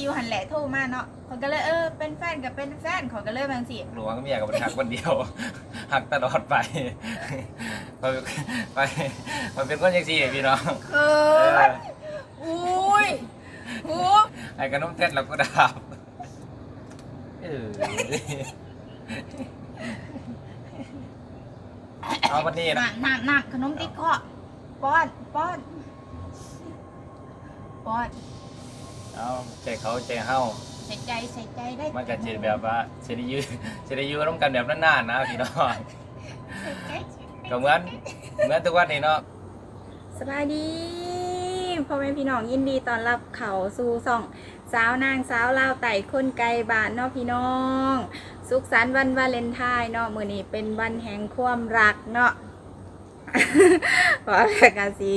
อยู่หันแหละโทรมาเนาะเขาก็เลยเออเป็นแฟนกับเป็นแฟนเขาก็เลยบางสิหลวงเมียกับหักคนเดียว หักตลอดไปไปไปมันเป็นคนยังสี่พี่น้องเขินอุ้ยหูไอ้ขนมเท็ดเราก็ดาบเออเอาวันนี้หนันะกหนักหนักขนมติ๊กก็ป้อนป้อนป้อน เอาใจเขาใจเฮาใส่ใจใส่ใจได้มันก็จะแบบว่าจะได้อยืจะได้อยืร่วมกันแบบนานๆนะพี่น้องใส่ใจก็เหมือนเหมือนทุกวันนี้เนาะสบายดีพ่อแม่พี่น้องยินดีต้อนรับเขาสู่ส่อง สาวนางสาวลาวไต่คนไกลบ้านเนาะพี่น้อง สุขสันต์วันวาเลนไทน์เนาะมื้อนี้เป็นวันแห่งความรักเนาะว่าแบบกาสี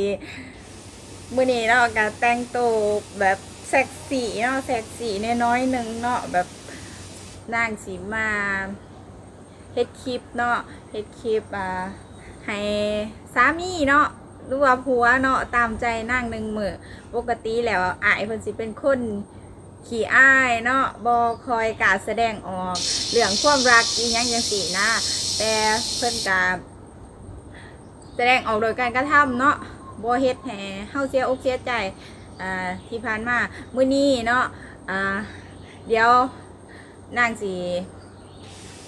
มื้อนี้เนาะก็แต่งตัวแบบ เซ็กซี่เนาะเซ็กซี่น้อยหนึ่งเนาะแบบนางสีมาเฮ็ดคลิปเนาะเฮ็ดคลิปอ่าให้สามีเนาะหรือว่าผัวเนาะตามใจนั่งหนึ่งมือปกติแล้วอายเพิ่นสิเป็นคนขี้อายเนาะบอคอยกาแสดงออกเรื่องความรักอีหยังจังสีนะแต่เพิ่นกาแสดงออกโดยการกระทำเนาะบ่เฮ็ดให้เฮาเสียอกเสียใจ อ่าที่ผ่านมามื้อนี้เนาะอ่าเดี๋ยวนางสิ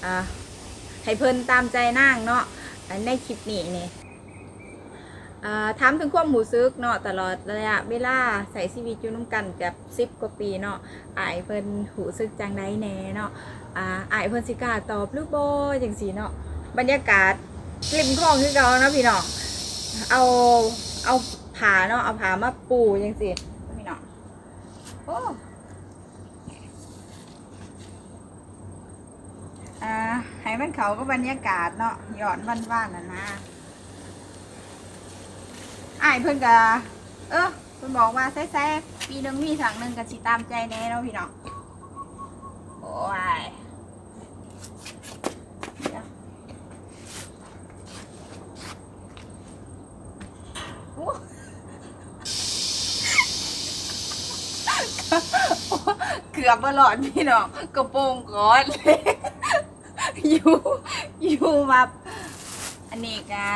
อ่าให้เพิ่นตามใจนางเนาะในคลิปนี้นี่ถามถึงความหมูซึกเนาะตลอดระยะเวลาใส่ชีวิตอยู่น้ำกันกับสิบกว่าปีเนาะอายเพิ่นหูซึกจังไดแน่เนาะอาอายเพิ่นสิกาตอบหรือบ่จังซี่เนาะบรรยากาศริมคลองคือเก่าเนาะพี่น้องเอาเอา ผาเนาะเอาผามาปูจังซี่พี่น้องโอ้อ่าให้มันเขาก็บรรยากาศเนาะหย่อนบ้านๆน่ะนะไอ้เพิ่นก็เออเพิ่นบอกว่าแซ่ๆปีหนึงมีสั่งหนึ่งก็สิตามใจแน่เนาะพี่น้องโอ้ยเดี๋ยวโอ้ เกือบมาหลอดพี่น้องกระโปรงก้อนอยู่อยู่แบบอันนี้กา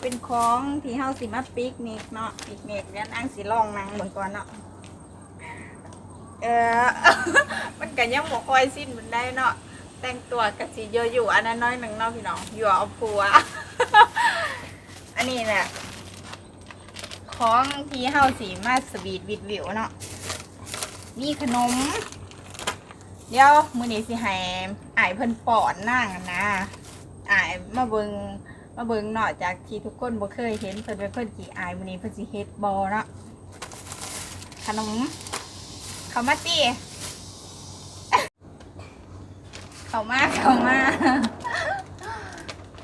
เป็นของที่เฮาสิมาปิกนิกเนาะปิกนิกเดี๋ยวนั่งสิลองนั่งเบิ่งก่อนเนาะเออมันก็ยังบ่ค่อยสิ้นมันได้เนาะแต่งตัวก็สิเยอะอยู่อันนั้นน้อยหนึ่งเนาะพี่น้องอยู่เอาผัวอันนี้แหละของที่เฮาสิมาสวีทวิดวิวเนาะ มีขนม เดี๋ยวมือนี้สิให้อายเพิ่นปอนนั่งนะอายมาเบิงมาเบิงเนาะจากที่ทุกคนบ่เคยเห็นเพิ่นเป็นคนขี้อายมือนี้เพิ่นสิเฮ็ดบ่เนาะขนมเข้ามาติเข้ามาเข้ามา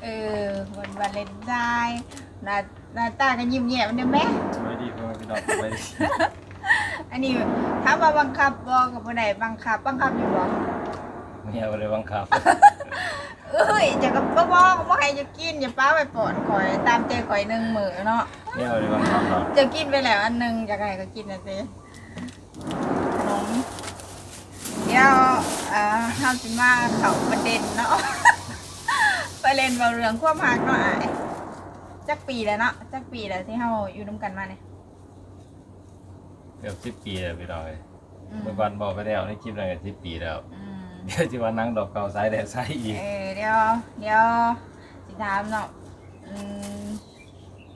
เออวันวาเลนไทน์หน้าหน้าตาก็ยิ้มแย้มเด้อแม่สวัสดีพ่อแม่พี่น้องสวัสดี อันนี้ถามว่าบังคับบ่ก็บ่ได้บังคับ บังคับอยู่บ่เมียบ่ได้บังคับ เอ้ยจะก็บ่บอกบ่ให้จะกินอย่าป้าไปปอดข่อยตามใจข่อยหนึ่งมื้อเนาะเมียบ่ได้บังคับเนาะจะกินไปแล้วอันหนึ่งจะไงก็กินนะเจ๊ขนมเดี๋ยวเอ่อห้ามสิมาเขาประเด็นเนาะ ไปเล่นเบาเรื่องความหักเนาะอ้ายจักปีแล้วเนาะจักปีแล้วที่เฮาอยู่น้ำกันมาเนี่ย เกือบสิบปีแล้วพี่น้องเอ้ยอืมเมื่อก่อนบอกไปแล้วในคลิปนั้นก็สิบปีแล้วอืมเดี๋ยวสิว่านั่งดอกเก่าสายแดดสายอีกเออเดี๋ยวเดี๋ยวสิถามเนาะอืม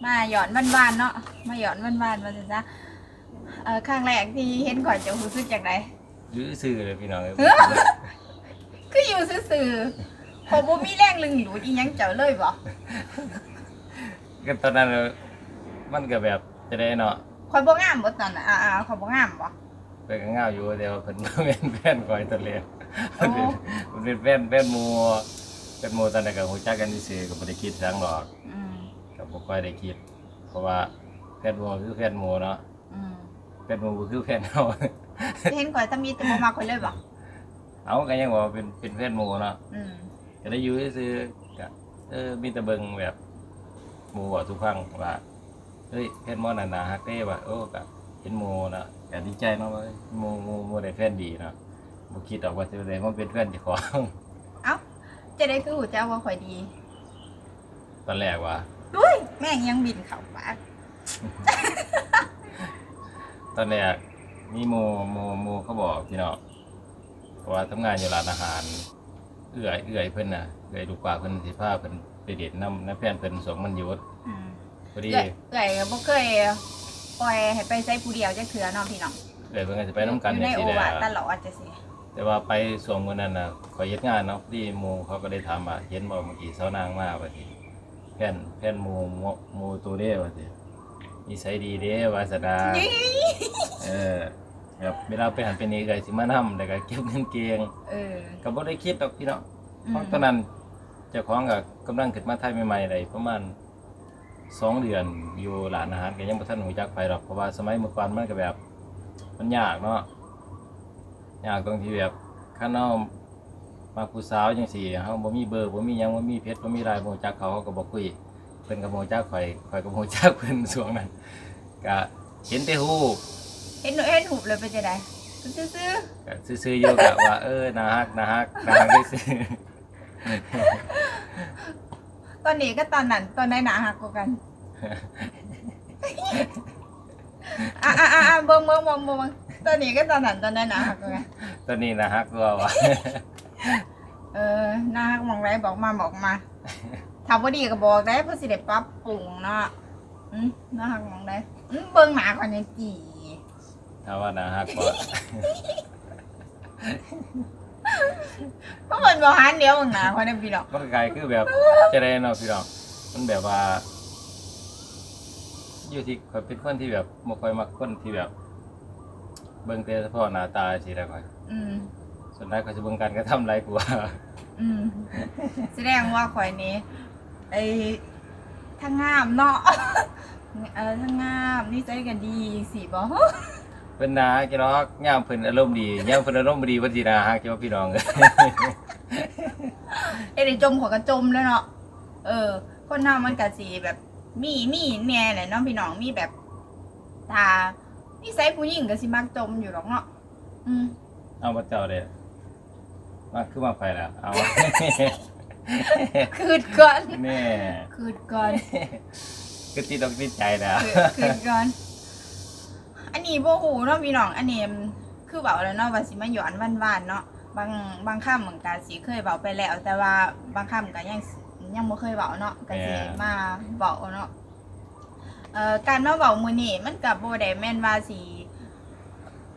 มาหย่อนบ้านๆเนาะมาหย่อนบ้านๆมาสิจ้ะเออครั้งแรกที่เห็นก่อนจะรู้สึกจากไหนยื้อซื่อเลยพี่น้องเอ้ยเฮ้ยคืออยู่ซื่อๆผมบ่มีแรงลึงหรูดอีหยังเจ้าเลยบ่ก็ตอนนั้นมันก็แบบจะได้เนาะ ข่อยบ่งามบ่ตอนน่ะอ่าๆข่อยบ่งามบ่ไปก็ง่าวอยู่แต่ว่าเพิ่นบ่เป็นแฟนคอยตอนแรกโอ้มันเป็นแฟนแฟนหมู่เป็นหมู่ตอนนั้นก็รู้จักกันซื่อๆก็บ่ได้คิดจังหรอกอืมก็บ่ค่อยได้คิด เพราะว่าแฟนหมู่คือแฟนหมู่เนาะอืมแฟนหมู่ก็คือแฟนเฮาเห็นข่อยตะมีแต่บ่มักข่อยเลยบ่เอาก็ยังบอกว่าเป็นเป็นแฟนหมู่เนาะอืมก็ได้อยู่ซื่อๆก็เออมีแต่เบิ่งแบบหมู่บอกทุกครั้งว่า เฮ้ยแฟนหมอนั่นน่ะฮักเด้ว่าโอ้ก็เห็นหมู่นะก็ดีใจเนาะว่าหมู่หมู่หมู่ได้แฟนดีเนาะบ่คิดออกว่าสิได้มาเป็นแฟนเจ้าของเอ้าจะได้คือหูเจ้าว่าข่อยดีตอนแรกว่าด้วยแม่งยังบินเข้าปากตอนแรกมีหมู่หมู่หมู่เขาบอกพี่น้องเพราะว่าทำงานอยู่ร้านอาหาร เอื้อยเอื้อยเพิ่นน่ะเอื้อยลูกปลาเพิ่นสิพาเพิ่นไปเดทนำน้าแฟนเพิ่นสงมันหยุด อืมพอดีเอื่อยเอื่อยก็บ่เคยปล่อยให้ไปใช้ผู้เดียวจักเถื่อเนาะพี่น้องเอื้อยเพิ่นก็สิไปนํกันอยู่จัในงโอซี่แหวาละทตลอดจังซี่แต่ว่าไปส่วงมื้อนั้นน่ะขอยเฮ็ดงานเนาะพอดีหมู่เขาก็ได้ถามว่าเห็นบ่เมื่อกี้สาวนางมาว่าสิแฟนแฟนหมู่หมู่หมู่ตัวเด้ว่าสินิสัยดีเด้วาสนายี่เออแบบเวลาไปหันไปนี่ก็สิมานำแล้วก็เก็บเงินเก่งเออ ก็บ่ได้คิดดอกพี่น้องอืม เพราะตอนนั้นเจ้าของก็กำลังขึ้นมาไทยใหม่ๆได้ประมาณ สองเดือนอยู่ร้านอาหารก็ยังบ่ทันรู้จักไปหรอกเพราะว่าสมัยเมื่อก่อนมันก็แบบ มันยากเนาะยากตรงที่แบบคันเฮามาผู้สาวจังซี่เฮาบ่มีเบอร์บ่มีหยังบ่มีเพชรบ่มีลายบ่รู้จักเขาเขาก็บ่คุยเพิ่นก็บ่รู้จักข่อยข่อยก็บ่รู้จักเพิ่นช่วงนั้นก็เห็นแต่รูปเห็นหนูเห็นหูบเลยเป็นจังได๋ซื่อก็ซื่อๆอยู่กะว่าเออน่าฮักน่าฮักน่าฮักซื่อๆ ตอนนี้ก็ตอนนั้นตอนไหนหนาหักกว่ากันอะอะอะอะเบิ่งเบิ่งเบิ่งเบิ่งตอนนี้ก็ตอนนั้นตอนไหนหนาหักกว่ากันๆตอนนี้น่าฮักกว่าว่ะเออหนาหักมองไรบอกมาบอกมาถ้าบ่ดีก็บอกได้เพื่อสิได้ปรับปรุงเนาะอืมหนาหักมองได้อืมเบิ่งหนาก่อนจังจีถ้าว่าน่าฮักกว่า เพราะมันบ่หันเดียวเบิ่งหนาก่อนเด้อพี่น้องมันก็กลายคือแบบจะได้เนาะพี่น้องมันแบบว่า อยู่ที่ข่อยเป็นคนที่แบบบ่ค่อยมักคนที่แบบ เบิ่งแต่เฉพาะหน้าตาสิได้ค่อยอืมส่วนใหญ่ก็สิเบิ่งการกระทำหลายกว่าอืมแสดงว่าข่อยนี้ไอ้ทั้งงามเนาะเออทั้งงามนี่ใจกันดีสิบ่ เพิ่นน่าฮักจิเนาะยามเพิ่นอารมณ์ดียามเพิ่นอารมณ์บ่ดีเพิ่นสิน่าฮักจิว่าพี่น้อง เอ้ยเอ้ยได้จมขอยกันจมแล้วเนาะ เออ คนเฮามันก็สิแบบ มีมีแน่แหละเนาะพี่น้องมีแบบตานิสัยผู้หญิงก็สิมักจมอยู่หรอกเนาะ อืมเอาบ่เจ้าเด้มาคือมาไปแล้วเอา คืดก่อน แน่คืดก่อนก็ติดอกติดใจแล้วคือคือก่อนอั นนี้บ่ฮู้เนาะพี่น้องอันนี้คือเว้าแล้วเนาะว่าสิมาย้อนวันๆเนาะบางบางคำเหมือนกันสิเคยเว้าไปแล้ว แต่ว่าบางคำก็ยังสิยังบ่เคยเว้าเนาะก็สิมาเว้าเนาะเอ่อการมาเว้ามื้อนี้มันก็บ่ได้แม่นว่าสิ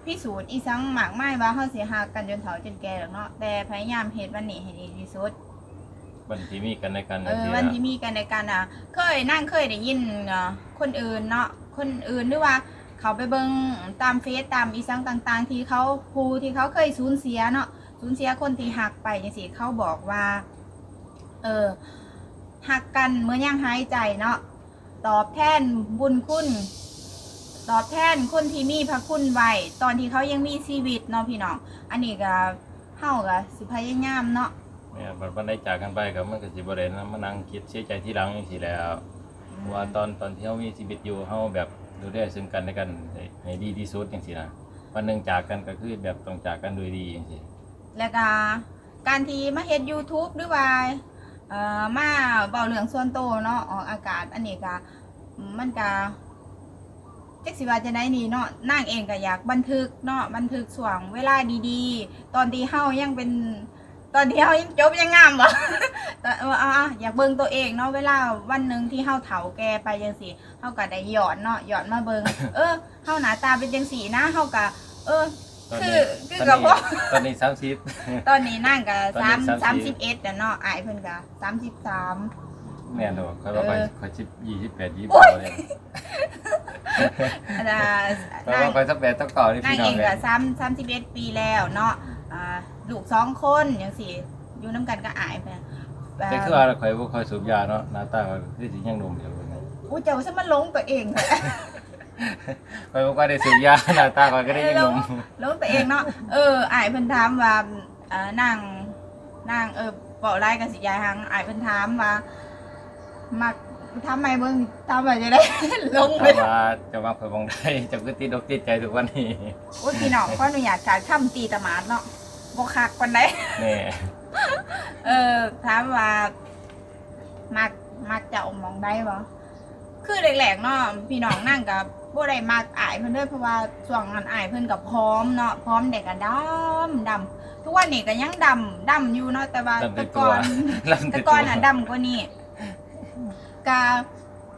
พิสูจน์อีสังมากมายว่าเฮาสิฮักกันจนเฒ่าจนแก่หรอกเนาะแต่พยายามเฮ็ดวันนี้ให้ดีที่สุดวันที่มีกันในกันเออจังวันซี่ที่มีกันในการอะ เคยนั่งเคยได้ยินเนาะคนอื่นเนาะคนอื่นหรือว่า เขาไปเบิงตามเฟซตามอีสังต่างๆ ที่เขาผู้ที่เขาเคยสูญเสียเนาะสูญเสียคนที่หักไปจังซี่เขาบอกว่า เออหักกันเมื่อย่างหายใจเนาะตอบแทนบุญคุณ ตอบแทนคนที่มีพระคุณไว้ตอนที่เขายังมีชีวิตเนาะพี่น้อง อันนี้ก็เฮาก็สิพยายามเนาะแม่บัดวันได้จากกันไปก็มันก็สิบ่ได้นะมานั่งคิดเสียใจที่หลังจังซี่แหล้วว่าตอนตอนที่เฮามีชีวิตอยู่เฮาแบบ ดูแลซึ่งกันและกันให้ให้ดีที่สุดจังซี่นะวันหนึงจากกันก็คือแบบต้องจากกันโดยดีจังซี่แล้วก็การที่มาเฮ็ด YouTube หรือว่าเอ่อมาเบาเรื่องส่วนโตวเนาะออกอากาศอันนี้ก็มันก็จักสิว่าจะได้นี่เนาะนางเองก็อยากบันทึกเนาะบันทึกช่วงเวลาดีๆ ตอนที่เฮายังเป็น ตอนที่เฮายังจบยังงามบ่ตอนเออเอาๆอยากเบิ่งตัวเองเนาะเวลาวันหนึ่งที่เฮาเฒ่าแก่ไปจังซี่เฮาก็ได้ย้อนเนาะย้อนมาเบิ่งเออเฮาหน้าตาเป็นจังซี่นะเฮาก็เออ ตอนคืนี้อคือตอนกับนี้ว่าตอนนี้30ตอนนี้นั่งกับตอนสามนี้สาม30สิบเอ็ดแต่เนาะอายเพิ่นกับสามสิบสามแม่นบ่ค่อยว่าเอค่อยอค่อยสิบ28โอ๊ย29เลยอันน่ะค่อยนั่ง ว่าค่อยสักแปดต้องก่อนี่นั่งพี่น้เอองงเลยกับสามสามสิบเอ็ดปีแล้วเนาะอ่า ลูกสองคนอย่างสี่อยู่น้ำกันก็อายไปแต่คือว่าข่อยบ่ค่อยสูบยาเนาะหน้าตาข่อยคือสิยังหนุ่มอยู่นะอู้เจ้าซะมันหลงตัวเองเลยข่อยบ่ค่อยได้สูบยาหน้าตาข่อยก็ได้ยังหนุ่มหลงตัวเองเนาะเอออายเพิ่นถามว่าเอ่อนั่งนั่งเออเบาไล่กันสิยายหังอายเพิ่นถามว่ามักทำไมเบิ่งทำไมจะได้ลงไปถามว่าจะมาเผยบองได้จะคือติดอกติดใจทุกวันนี้โอ้ยพี่น้องขออนุญาตการทำตีตะหมาดเนาะ บ่คักปานใดนี่เออ ถามว่า มักมักจะอมมองได้บ่คือแรกๆเนาะพี่น้องนั่งกับบ่ได้มักอายเพิ่นเด้อเพราะว่าช่วงนั้นอายเพิ่นกับพร้อมเนาะพร้อมเด็กก็ดำดำทุกวันนี้ก็ยังดำดำอยู่เนาะแต่ว่าลำติแต่ดตัก่วอนลำแต่ติดก่ตัอวนอะดำกว่านี้กา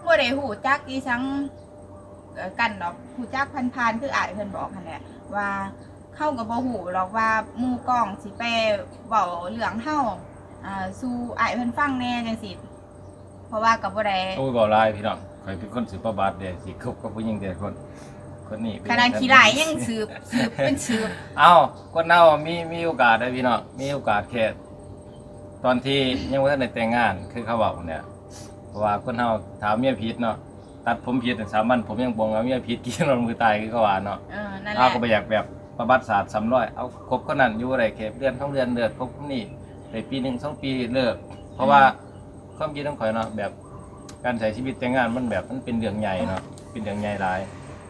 บ่ได้หูจักอีสังเอ่อกันดอกหูจักพันๆคืออายเพิ่นบอกหั่นแหละว่า เข้ากับบ่หูหรอกว่าหมู่กล้องสิไปเว้าเรื่องเฮาอ่าสู่อายเพิ่นฟังแหน่จังซี่เพราะว่าก็บ่ได้โอ้ยบอกลายพี่น้องใครเป็นคนสืบประบาทเด้สิคบกับผู้หญิงแต่คน คนนี้เป็ขนาดขี้หลายยังสืบสืบเป็นสืบเอ้าคนเฮามีมีโอกาสได้พี่น้องมีโอกาสแค่ตอนที่ยังบ่ทันได้แต่งงานคือเขาบอกเนี่ยเพราะว่าคนเฮาถามเมียผิดเนาะตัดผมผิดสามวันผมยังบ่งว่าเมียผิดกินรถมือตายคือเขาว่าเนาะเออนั่นแหเอาละก็ไปอยากแบบ ประวัติศาสตร์สำร้อยเอาครบคนนั้นอยู่อะไรแค่เดือนท้องเดือนเดือนครบคนนี้ในปีหนึ่งสองปีเลิก เพราะว่าความคิดของข่อยเนาะแบบการใช้ชีวิตแต่งงานมันแบบมันเป็นเรื่องใหญ่เนาะเป็นเรื่องใหญ่หลาย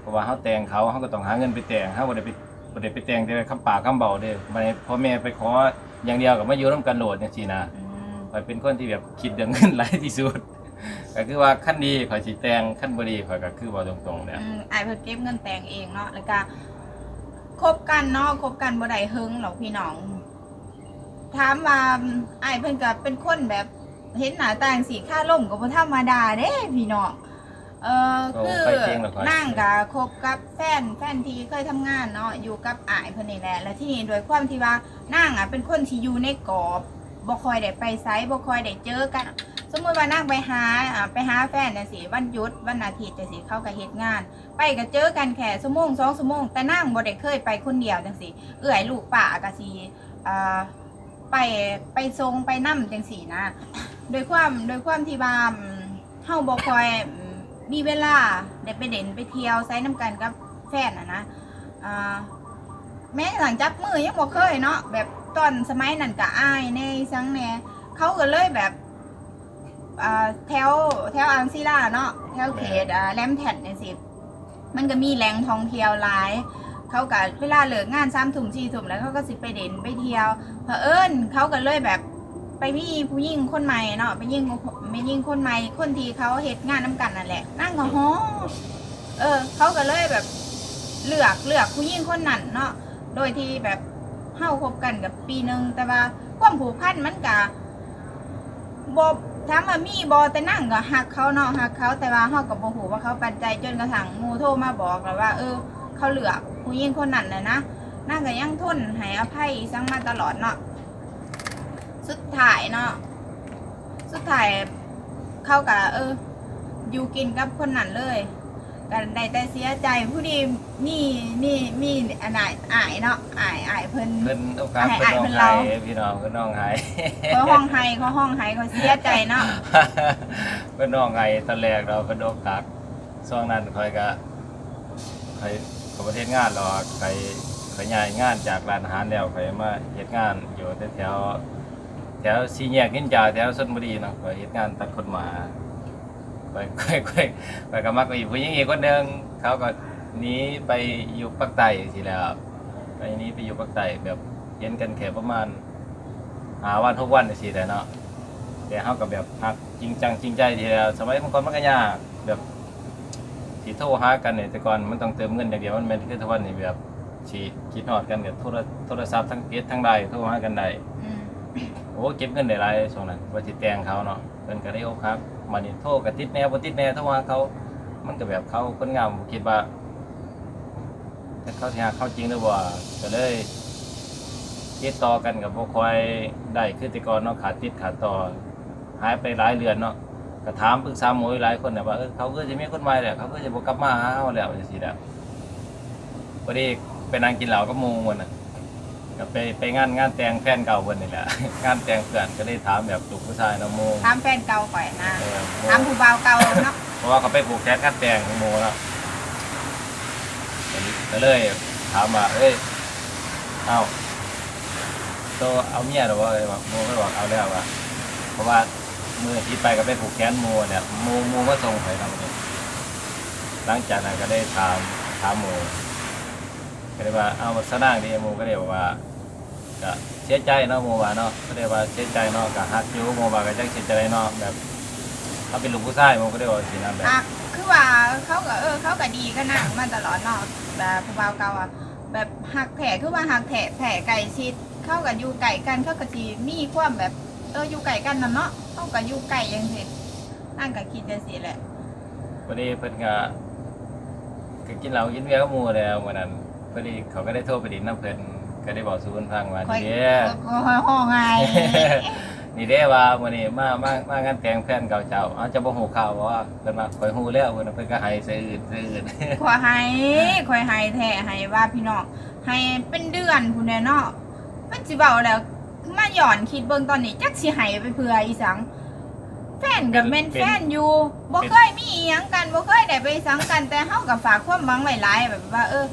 เพราะว่าเขาแต่งเขาเขาก็ต้องหาเงินไปแต่งเขาบ่ได้ไปบ่ได้ไปแต่งแต่คำปากคำเบาเด้มาในพ่อแม่ไปขออย่างเดียวกับมาอยู่ร่วมกันโหลดจังซี่นะอืมข่อยเป็นคนที่แบบคิดเรื่องเงินหลายที่สุดก็คือว่าขั้นดีข่อยสิแต่งขั้นบ่ดีข่อยก็คือเว้าตรงๆเนี่ยอืมอายเพิ่นเก็บเงินแต่งเองเนาะแล้วก็ คบกันเนาะคบกันบ่ได้เฮิงหรอกพี่น้อง ถามว่าอายเพิ่นก็เป็นคนแบบเห็นหน้าตาจังสีค่าล่มก็บ่ธรรมดาเด้พี่น้อง เออโอ้คือไปเก่งเหรอครับ นั่งก็คบกับแฟนแฟนที่เคยทำงานเนาะอยู่กับอายเพิ่นนี่แหละแล้วที่นี่โดยความที่ว่านั่งอะเป็นคนที่อยู่ในกรอบบ่ค่อยได้ไปไสบ่ค่อยได้เจอกัน สมมติว่านั่งไปหาอ่าไปหาแฟนจังซี่วันหยุดวันอาทิตย์จังซี่เข้ากับเฮ็ดงาน ไปก็เจอกันแค่ชั่วโมงสองชั่วโมงแต่นั่งบ่ได้เคยไปคนเดียวจังซี่เอื้อยลูกป่าก็สิอ่าไปไปทรงไปนํจังซี่นะ โดยความโดยความที่ว่าอืมเฮาบ่ค่อยอืมมีเวลาได้ไปเด่นไปเที่ยวไซน้ำกันกับแฟนอะนะอ่า แม้หลังจับมือยังบ่เคยเนาะแบบตอนสมัยนั้นก็อายแน่ซังแหน่เขาก็เลยแบบ อ่าแถวแถวอังซีล่าเนาะแถวเขตอ่าแหลมแผ่นเนี่ยสิมันก็มีแหล่งท่องเที่ยวหลาย เขาก็เวลาเลิกงานสามถุ่มสี่ถุ่มแล้วเขาก็สิไปเด่นไปเที่ยวเผอิญเขาก็เลยแบบไปมีผู้หญิงคนใหม่เนาะไปยิงไปยิงคนใหม่คนที่เขาเหตุงานน้ำกันนั่นแหละ นั่งก็ฮ้อเออ เขาก็เลยแบบเลือกเลือกผู้หญิงคนนั้นเนาะโดยที่แบบเฮาคบกันกับปีหนึ่งแต่ว่าความผูกพันมันกะบ ถามว่ามีบอแต่นั่งก็หักเขาเนาะหักเขาแต่ว่าเฮากับ่ฮู้ว่าเขาปันใจจนกระทั่งมูโทรมาบอกแล้วว่า เออ เขาเหลือกผู้หญิงคนนั้นนะนะนั่งก็ยังทนให้อภัยสังมาตลอดเนาะสุดท้ายเนาะสุดท้ายเขากับเออ อยู่กินกับคนนั้นเลย กันได้แต่เสียใจผู้ดีมีมีมีอันไหนอายเนาะอายอายเพิ่น เพิ่นโอกาสให้เพิ่นน้องให้เพิ่นไห้เรา พี่น้องเพิ่นน้องไห้เขาห้องไห้เขาห้องไห้เขาเสียใจเนาะเพิ่นน้องไห้ตอนแรกเราเพิ่นโดนกักช่วงนั้นข่อยก็ข่อยก็ประเทศงานหรอกข่อยข่อยย้ายงานจากร้านอาหารแล้วข่อยมาเฮ็ดงานอยู่แถวๆแถวสี่แยกนินจาแถวชลบุรีเนาะข่อยเฮ็ดงานตัดคนหมา ข่อยข่อยข่อยข่อยก็มักกับอีกผู้หญิงอีกคนหนึงเขาก็หนี้ไปอยู่ภาคใต้สิแหล้วไปนี้ไปอยู่ภาคใต้แบบเห็นกันแค่ประมาณหาวันทุกวันสิแต่เนาะแต่เฮากับแบบฮักจริงจังจริงใจทีแล้วสมัยบางคนมันก็ยากแบบสิโทรหากันเนี่ยแต่ก่อนมันต้องเติมเงินอย่างเดียวมันแม่นคือทุกวันนี่แบบสิคิดฮอดกันกับโทรโทรศัพท์ทั้งเฟซทั้งไลน์โทรหากันได้ อืม โอ้เก็บเงินได้หลายช่วงนั้นว่าสิแต่งเขาเนาะเพิ่นก็ได้อกหัก มานี่โทรก็ติดแนวบ่ติดแนวโทรหาเขา มันก็แบบเขาคนงามบ่คิดว่าแต่เขาสิหาเขาจริงหรือบ่ก็เลยติดต่อกันกับบ่ค่อยได้คือแต่ก่อนเนาะขาดติดขาดต่อหายไปหลายเดือนเนาะก็ถามปรึกษาหมอหลายคนน่ะว่าเออเขาก็จะมีคนใหม่แหละเขาก็จะบ่กลับมาหาเฮาแล้วจังซี่แหละพอดีไปนั่งกินเหล้ากับหมู่มื้อน่ะ ก็ไปไปงานงานแต่งแฟนเก่าเพิ่นนี่แหละ งานแต่งเพื่อนก็เลยถามแบบลูกผู้ชายเนาะหมู่ถามแฟนเก่าก่อนนะเออหมู่ถามผู้บ่าวเก่าเนาะเพราะว่าเขาไปผูกแขนงานแต่งของหมู่เนาะก็เลยถามว่าเอ้ยเอ้าโตเอาเมียหรือว่าอะไรวะโมก็บอกเอาแล้วว่ะเพราะว่ามือที่ไปก็ไปผูกแขนหมูเนี่ยหมูหมูมาส่งไปทำเนี่ยหลังจากนั้นก็ได้ถามถามหมู ก็ได้ว่าเอาสนางดีหมูก็ได้บอกว่าก็เสียใจเนาะหมูว่าเนาะก็ได้ว่าเสียใจเนาะก็ฮักอยู่หมูว่าก็จักเสียใจเนาะแบบเขาเป็นลูกผู้ชายหมูก็ได้บอกสินะแบบ อะคือว่าเขาก็เออเขาก็ดีก็นั่งมาตลอดเนาะแบบผู้บ่าวเก่าอะแบบหักแผลคือว่าหักแผลแผลไก่ชิด เข้ากับอยู่ไก่กันเขาก็สิมีความแบบเอออยู่ไก่กันนั่นเนาะเขาก็อยู่ไก่ยังสินั่งก็คิดจังซี่แหละพอดีเพิ่นก็ก็กินเหล้ากินเบียร์กับหมูแล้ววันนั้น พอดีเขาก็ได้โทรไปดินน้ำเพิ่นก็ได้บอกสู่เพิ่นฟังว่าค่อยนี่เด้ค่อยห้องไง นี่เด้ว่ามื้อนี้มามามางานแต่งแฟนเก่าเจ้าเอาจะบ่ฮู้ข่าวบ่ว่าเพิ่นว่าข่อยฮู้แล้วเพิ่นว่าเพิ่นก็ให้ซื่ออื่นซื่ออื่น ขอให้ขอยให้แท้ให้ว่าพี่น้องให้เป็นเดือนพุ่นแน่เนาะมันสิเว้าแล้วมาหย่อนคิดเบิ่งตอนนี้จักสิให้ไปเพื่ออีสัง แฟนกับแม่นแฟนอยู่บ่เคยมีอีหยังกันบ่เคยได้ไปสังกันแต่เฮาก็ฝากความหวังไว้หลายแบบว่า เออ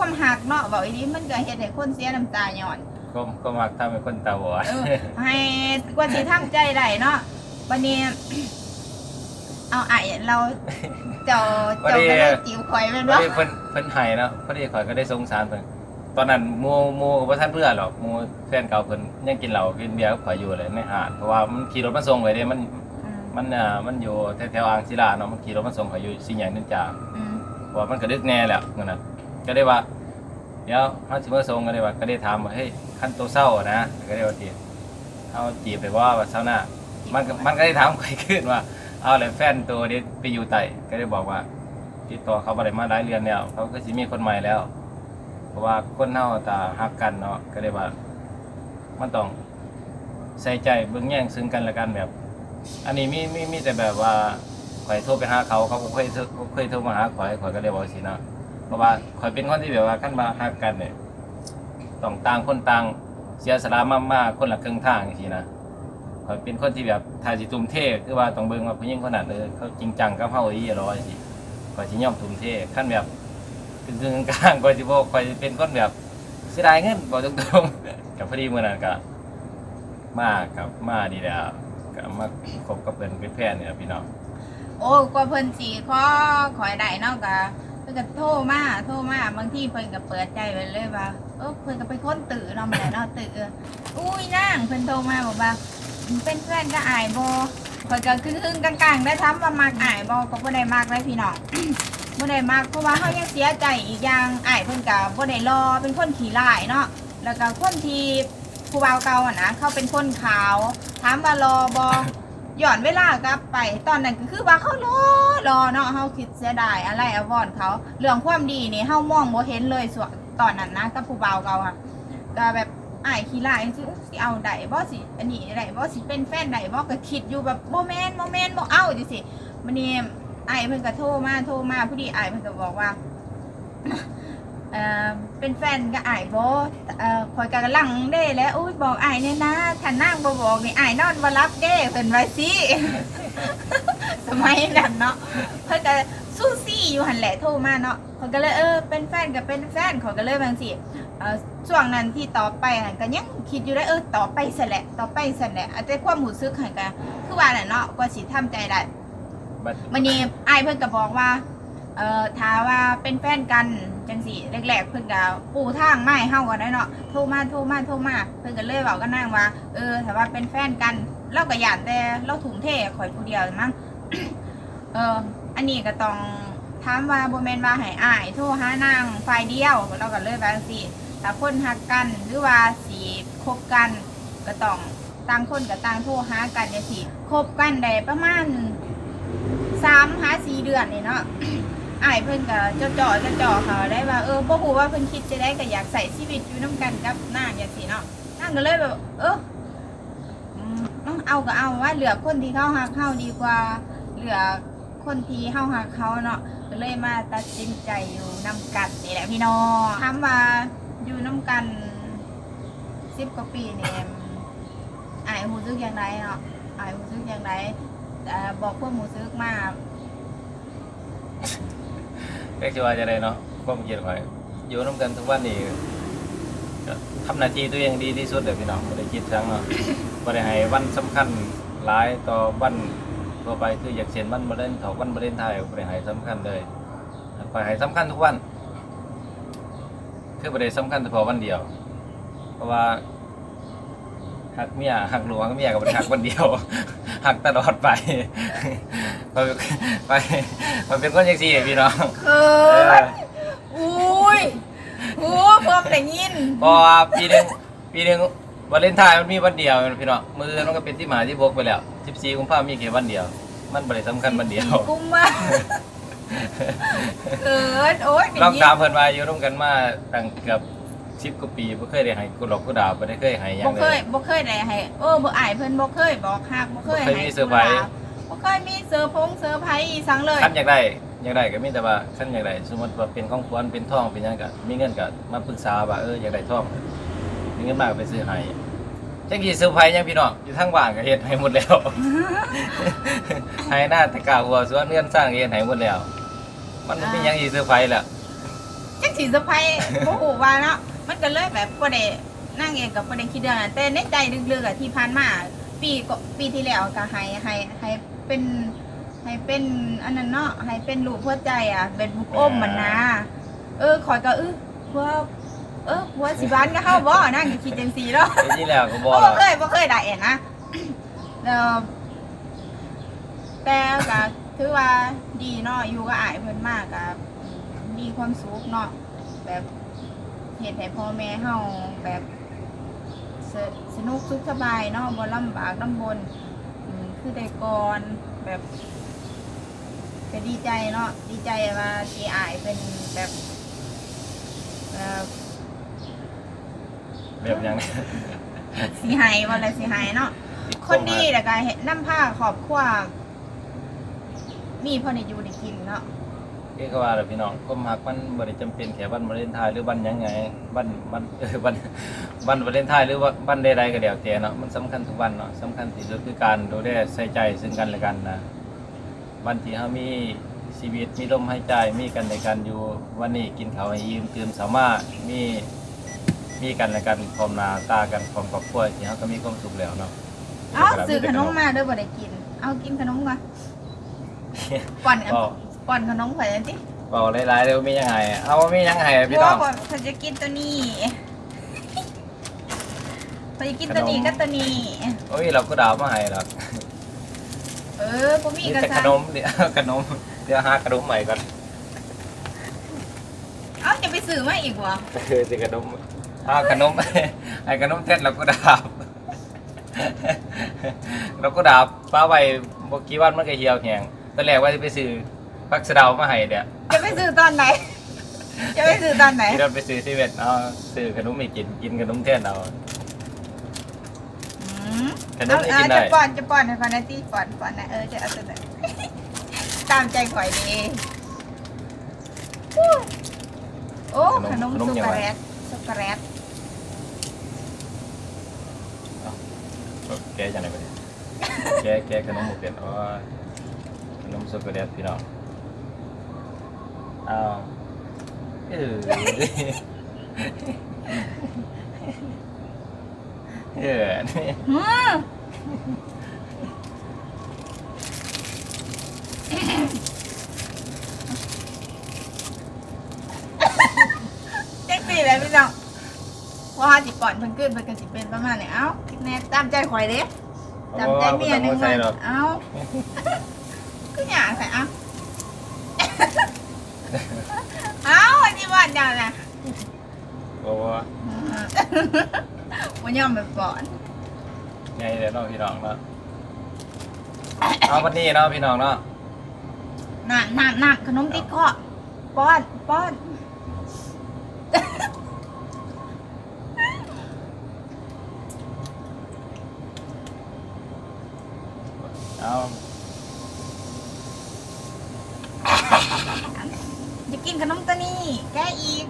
ความหักเนาะเว้าอีนี้มันก็เฮ็ดให้คนเสียน้ำตาหย่อน ก็ก็มักทำให้คนตาบอด เออให้กว่าสิทำใจได้เนาะวันนี้ เอาไอ้เราเจ้าเจ้าก็เลยจิ๋วข่อยแม่นพอบ่ดีเพิ่นเพิ่นให้เนาะพอดีข่อยก็ได้สงสารเพิ่นตอนนั้นหมู่หมู่บ่ทันเพื่อหรอกหมู่แฟนเก่าเพิ่นยังกินเหล้ากินเบียร์กับข่อยอยู่เลยในหาดเพราะว่ามันขี่รถมาส่งไว้เด้มันอืมมันอ่ามันอยู่แถวๆอ่างศิลาเนาะมันขี่รถมาส่งข่อยอยู่สี่แยกนินจาอืมเพราะว่ามันก็ดึกแน่แหละนั่นน่ะ ก็ได้ว่า เดี๋ยวเขาสิมาส่งก็ได้ว่าก็ได้ถามว่าเฮ้ยขั้นโตวเศร้านะก็ได้ว่าทีเอาจีบไปว่าว่าเศร้าหน้ามันก็มันก็ได้ถามใครขึ้นว่า เอาเลยแฟนตัวนี้ไปอยู่ไต่ก็ได้บอกว่าติดต่อเขาได้มาหลายเดือนแล้วเขาก็สิมีคนใหม่แล้ว เพราะว่าคนเฮาตาฮักกันเนาะก็ได้ว่ามันต้องใส่ใจเบิ่งแย่งซึ่งกันและกันแบบ อันนี้มีมีมีแต่แบบว่าข่อยโทรไปหาเขาเขาก็เคยโทรเคยโทรมาหาข่อยข่อยก็เลยบอกสินะ เพราะว่าข่อยเป็นคนที่แบบว่าขั้นมาฮักกันเนี่ยต้องต่างคนต่างเสียสละมากๆคนละครึ่งทางทีนะข่อยเป็นคนที่แบบทายสิทุ่มเทคือว่าต้องเบิ่งว่าผู้หญิงคนนั้นเออเขาจริงจังกับเฮาอีหรอยสิข่อยสิยอมทุ่มเทขั้นแบบกึ่งกลางๆข่อยสิบ่ข่อยเป็นคนแบบเสียดายเงินบอกตรงๆกับพอดีเมื้อนั้นก็มากับมาดีแล้วก็มาคบกับเพิ่นเป็นแฟนเนี่ยพี่น้องโอ้กว่าเพิ่นสิขอขอยได้เนาะก็เพิ่นก็โทรมาโทรมาบางทีเพิ่นก็เปิดใจไปเลยว่าเออเพิ่นก็เป็นคนตื่นเนาะแม่เนาะตื่นอุ้ยนางเพิ่นโทรมาบอกว่าเป็นแฟนก็อายบ่ข่อยก็ครึ่งๆกลางๆ ได้ทำว่ามักอายบ่ก็บ่ได้มักเลยพี่น้องบ่ได้มักเพราะว่าเฮายังเสียใจอีกอย่างอายเพิ่นก็บ่ได้รอเป็นคนขี้ร้ายเนาะแล้วก็คนที่ผู้บ่าวเก่าอะนะเขาเป็นคนขาวถามว่ารอบ่ ย้อนเวลากลับไปตอนนั้นก็คือว่าเขารอรอเนาะเฮาคิดเสียดายอะไรอวรณ์เขา เรื่องความดีนี่เฮามองบ่เห็นเลยส่วนตอนนั้นนะกับผู้บ่าเก่าอะก็แบบอายขี้ร้ายจังซี่อุ๊ยสิเอาได้บ่สิอันนี้ได้บ่สิเป็นแฟนได้บ่ก็คิดอยู่แบบบ่แม่นบ่แม่นบ่เอาจังซี่มื้อนี้ไอ้ายเพิ่นก็โทรมาโทรมาผู้ดีไอ้ายเพิ่นก็บอกว่า เอ่อเป็นแฟนกับไอ้ายบ่เอ่อคอยกำลังเด้แล้วอุ้ยบอกไอ้ายเนี่ยนะถ้านางบ่บอกนี่ไอ้ายนอนบ่รับเด้เพิ่นว่าสิสมัยนั้นเนาะเพิ่นก็สู้ซี่อยู่หั่นแหละโทรมาเนาะเขาก็เลยเออเป็นแฟนก็เป็นแฟนเขาก็เลยบางสิเอ่อช่วงนั้นที่ต่อไปหั่นก็ยังคิดอยู่ได้เออต่อไปซั่นแหละต่อไปซั่นแหละแต่ความรู้สึกหั่นก็คือว่าน่ะเนาะกว่าสิทำใจได้บัดวันนี้ไอ้ายเพิ่นก็บอกว่า เอ่อถาว่าเป็นแฟนกันจังสิแรกๆเพิ่นก็ปูทางมาให้เฮาก่อนได้เนาะโทรมาโทรมาโทรมาเพิ่นก็เลยเว้ากันนางว่า เออถ้าว่าเป็นแฟนกันเราก็หยานแต่เราถุงเทข่อยผู้เดียวมั้งเอออันนี้ก็ต้องถามว่าบ่แม่นว่าให้อ้ายโทรหานางฝ่ายเดียวเราก็เลยว่าจังซี่ถ้าคนฮักกันหรือว่าสิคบกัน ก็ต้องต่างคนกับต่างโทรหากันจังซี่คบกันได้ประมาณสามหาสี่เดือนนี่เนาะ อ้ายเพิ่นก็เจ้าะเจาะจะเจาะเขาได้ว่าเออบ่ฮู้ว่าเพิ่นคิดจะได้ก็อยากใส่ชีวิตอยู่นํกันกับนางอย่างซี่เนาะนางก็เลยแบบเออต้องเอาก็เอาว่าเหลือคนที่เข้าฮักเข้าดีกว่า เหลือคนที่เฮาฮักเขาเนาะก็เลยมาตัดสินใจอยู่นํกันนี่แหละพี่น้องถามว่าอยู่นํกัน10กว่าปีนี่อ้ายรู้สึกอย่างไรเนาะอ้ายรู้สึกอย่างไรเอ่อบอกพวกหมูซึกมา เรียกว่าจะได้เนาะความคิดข่อยอยู่ร่วมกันทุกวันนี้ก็ทำหน้าที่ตัวเองดีที่สุดเลยพี่น้องบ่ได้คิดทั้งเนาะบ่ได้ให้วันสำคัญหลายต่อวันทั่วไปคืออยากเช่นวันมะเร็งเถาวันมะเร็งไทยบริหารสำคัญเลยบริหารสำคัญทุกวัน คือบริหารสำคัญเฉพาะวันเดียว เพราะว่าหักเมียหักหลวงเมียกับหักวันเดียว หักตลอดไป ไปไปมันเป็นคนยังสี่พี่น้องเขินอุ้ยโอ้พวกแต่ยินเพราะว่าปีหนึ่งปีหนึ่งวาเลนไทน์มันมีวันเดียวพี่น้องมือมันก็เป็นที่หมายที่บกไปแล้ว14กุมภาพันธ์มีแค่วันเดียว มันบริสำคัญวันเดียว กุ้มมาเขินโอ้ยลองได้ยินตามเพิ่นมาอยู่ร่วมกันมาตั้งเกือบ10กว่าปีบ่เคยได้ให้กุหลาบกุดาบบ่ได้เคยให้หยับ่งเคเลยยบ่เคยได้ให้เออบ่อายเพิ่นบ่เคยบอกฮักบ่เคยบ่เคยมีเซอร์ไพรส์ บ่เคยมีเซอร์พงเซอร์ไพรส์อีสังเลยคันอยากได้อยากได้ก็มีแต่ว่าคันอยากได้สมมุติว่าเป็นของควรเป็นทองเป็นหยังก็มีเงินก็มาปรึกษาว่าเอออยากได้ทองมีเงินมากก็ไปซื้อให้จังกี่เซอร์ไพรส์ยังพี่น้องอยู่ทางบ้านก็เฮ็ดให้หมดแล้ว ให้หน้าตะกร้าหัวสวนเงินสร้างเฮ็ดให้หมดแล้ว มันบ่มีหยังอีกเซอร์ไพรส์แล้วจังสิเซอร์ไพรส์บ่ฮู้ว่าเนาะมันก็เลยแบบบ่ได้นั่งเองก็บ่ได้คิดเรื่องนั้นแต่ในใจลึกๆอะที่ผ่านมาปีก็ปีที่แล้วก็ให้ให้ให้ เป็นให้เป็นอันนั้นเนาะให้เป็นรูปหัวใจอะ เป็นบุกอมมันนะเออขอยก็เออว่าเออหัวสิบานก็เข้าบ่นั่งอยู่คิดจังซี่เนาะไอ้ที่แล้วก็บอกบ่แล้วเคยบ่เคยได้เอ็นนะแล้วแต่ก็ถือว่าดีเนาะอยู่กับอ้ายเพิ่นมากก็มีความสุขเนาะแบบเฮ็ดให้พ่อแม่เฮาแบบสสนุกสุขสบายเนาะบ่ลำบากลำบนอืม คือแต่ก่อนแบบก็ดีใจเนาะดีใจว่าที่อ้ายเป็นแบบเอ่อแบบหยังสีหายวันละสีหายเนาะคนดีแต่ก็เห็นน้ำผ้าขอบครัวมีพอในอยู่ในกินเนาะ คือเขาว่าแหละพี่น้องความรักมันบ่ได้จำเป็นแค่วันวาเลนไทน์หรือวันหยังไงวันวันเออวันวันวาเลนไทน์หรือว่าวันใดๆก็แล้วแต่เนาะมันสำคัญทุกวันเนาะสำคัญที่สุดคือการดูแลใส่ใจซึ่งกันและกันนะวันที่เฮามีชีวิตมีลมหายใจมีกันและกันอยู่วันนี้กินข้าวให้ยิ้มตื่นสามารถมีมีกันและกันพร้อมหน้าตากันพร้อมครอบครัวที่เฮาก็มีความสุขแล้วเนาะเอาซื้อขนมมาเด้อบ่ได้กิน เอากินขนมก่อนป้อนกัน ก็ ป้อนขนมข่อยนั่นสิบอกหลายๆเดี๋ยวมียังไงเอามียังไงพี่น้องว่าเขาจะกินตัวนี้เขาจะกินตัวนี้ขนมก็ตัวนี้โอ้ยเราก็ดาวมาให้หรอกเออบ่มีนี่กระแต่ขซังนมเดี๋ยวขนมเดี๋ยวหาขนมใหม่ก่อนเอาจะไปซื้อมาอีกวะเออสิขนมอ้าวขนมไอ้ขนมเท็ดเราก็ดาบเราก็ดาบป้าไว้บกี่วันมันก็เหี่ยวแข็งตอนแรกว่าจะไปซื้อ พักสะเดามาให้เดี๋ยวจะไปซื้อตอนไหน จะไปซื้อตอนไหน ที่เราไปซื้อที่เวทเอาซื้อขนมไม่กินกินขนมเท็ดเอาอืมขนมนี่กินได้เอาจะป้อนจะป้อนให้ฟันนะที่ป้อนป้อนนะเออจะเอาตัวไหน ตามใจข่อยดีโอ้ขนมช็อกโกแลตช็อกโกแลตแกจะไหนไปเนี่ยแกแกขนมหมกเปลี่ยนอ๋อขนมช็อกโกแลตพี่น้อง อ้าวเออเออนี่อืมเจ๊กตีเลยพี่น้องว่าจิก่อนเพิ่นขึ้นเพิ่นก็สิเป็นประมาณนี้เอ้าแน่ตามใจข่อยเด้ตามใจเมียหนึงใส่นเอ้าก็อยากใส่เอ้า เอ้าอันนี้ว่าอย่างน่ะ โอ้ว่า วันยอมแบบก่อนไงเดี๋ยวน้องพี่น้องเนาะเอาวันนี้เนาะพี่น้องเนาะน่ะน่ะน่ะขนมติดคอป้อนป้อนเอาจะกินขนมตัวนี้แกอีก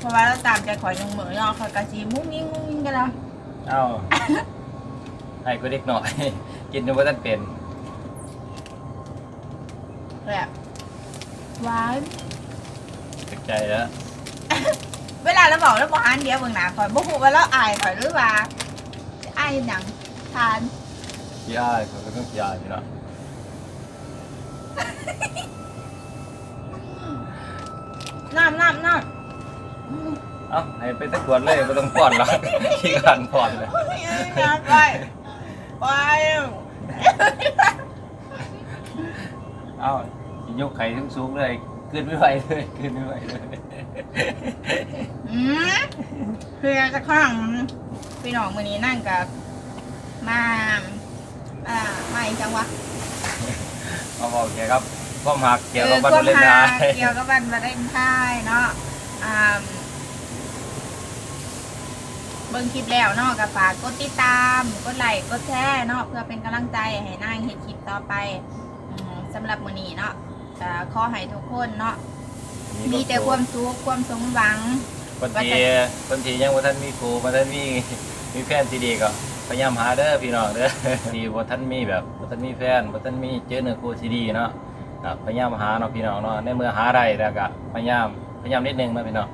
เพราะว่าเราตามใจข่อยลงมือเนาะข่อยกะสีมุ้งมิ้งมุ้งมิ้งกันแล้วเอาให้กูเด็กหน่อย กินจนว่าท่านเป็นแบบหวานตกใจแล้ว เวลาเราบอกเราบอกอันเดียวเบิ่งหน้าข่อยบ่ฮู้ว่าเราอายข่อยหรือว่าอายหยังทานขี้อายเขาก็ต้องขี้อายพี่น้อง น้ำน้ำน้ เอ้า ให้ไปตะกวนเลยไม่ต้องป้อนหรอกขี้กันป้อนเลยำน้ำไปไปเอ้าสิยกไข่สูงๆเลยขึ้นไม่ไหวเลยขึ้นไม่ไหวเลยอืมเพื่อจะข้างพี่น้องมื้อนี้นั่งกับมาอ่ามาอีกจังวะเอาบอกเกี่ยวกับความหักเกี่ยวกับวันวาเลนไทน์เกี่ยวกับวันวาเลนไทน์เนาะอ่า เบิ่งคลิปแล้วเนาะก็ฝากกดติดตามกดไลค์กดแชร์เนาะเพื่อเป็นกำลังใจให้นางเฮ็ดคลิปต่อไปอืมสำหรับมื้อนี้เนาะก็ขอให้ทุกคนเนาะมีแต่ความสุขความสมหวัง คนที่คนที่ยังว่าท่านมีครูว่าท่านมีมีแฟนที่ดีก็พยายามหาเด้อพี่น้องเด้อที่ว่าท่านมีแบบว่าท่านมีแฟนว่าท่านมีเจอเนื้อคู่ที่ดีเนาะก็พยายามหาเนาะพี่น้องเนาะในเมื่อหาได้แล้วก็พยายามพยายามนิดนึงนะพี่น้อง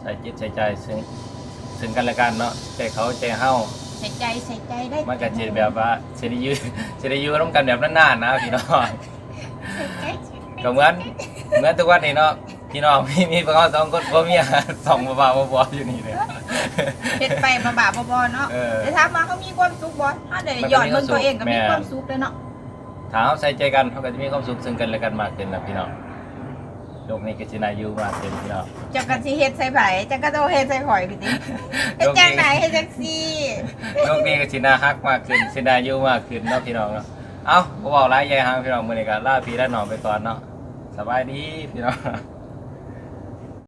ใส่จิตใส่ใจซึ่ง ซึ่งกันและกันเนาะใจเขาใจเฮาใส่ใจใส่ใจได้มันก็จะแบบว่าสิได้อยู่สิได้อยู่ร่วมกันแบบนานๆนะพี่น้องใส่ใจก็เหมือนเหมือนทุกวันนี้เนาะพี่น้องมีมีพวกเราสองคนพ่อเมียสองบ่าวบ่ๆอยู่นี่เลยเฮ็ดไปบาบาๆบอๆเนาะเออแต่ถามว่าเขามีความสุขบ่ถ้าได้ย้อนเบิ่งตัวเองก็มีความสุขเลยเนาะถ้าเราใส่ใจกันเขาก็จะมีความสุขซึ่งกันและกันมากขึ้นนะพี่น้อง โลกนี้ก็สิน่าอยู่มากขึ้นพี่น้อง จักกันสิเฮ็ดใส่ไผจักก็ต้องเฮ็ดใส่ข่อยพี่ติเฮ็ดจังไหนเฮ็ดจังซี่โลกนี้ก็สิน่าฮักมากขึ้นสิน่าอยู่มากขึ้นเนาะพี่น้องเนาะเอ้าบ่เว้าหลายใหญ่หางพี่น้องมื้อนี้ก็ลาพี่ลาน้องไปก่อนเนาะสบายดีพี่น้อง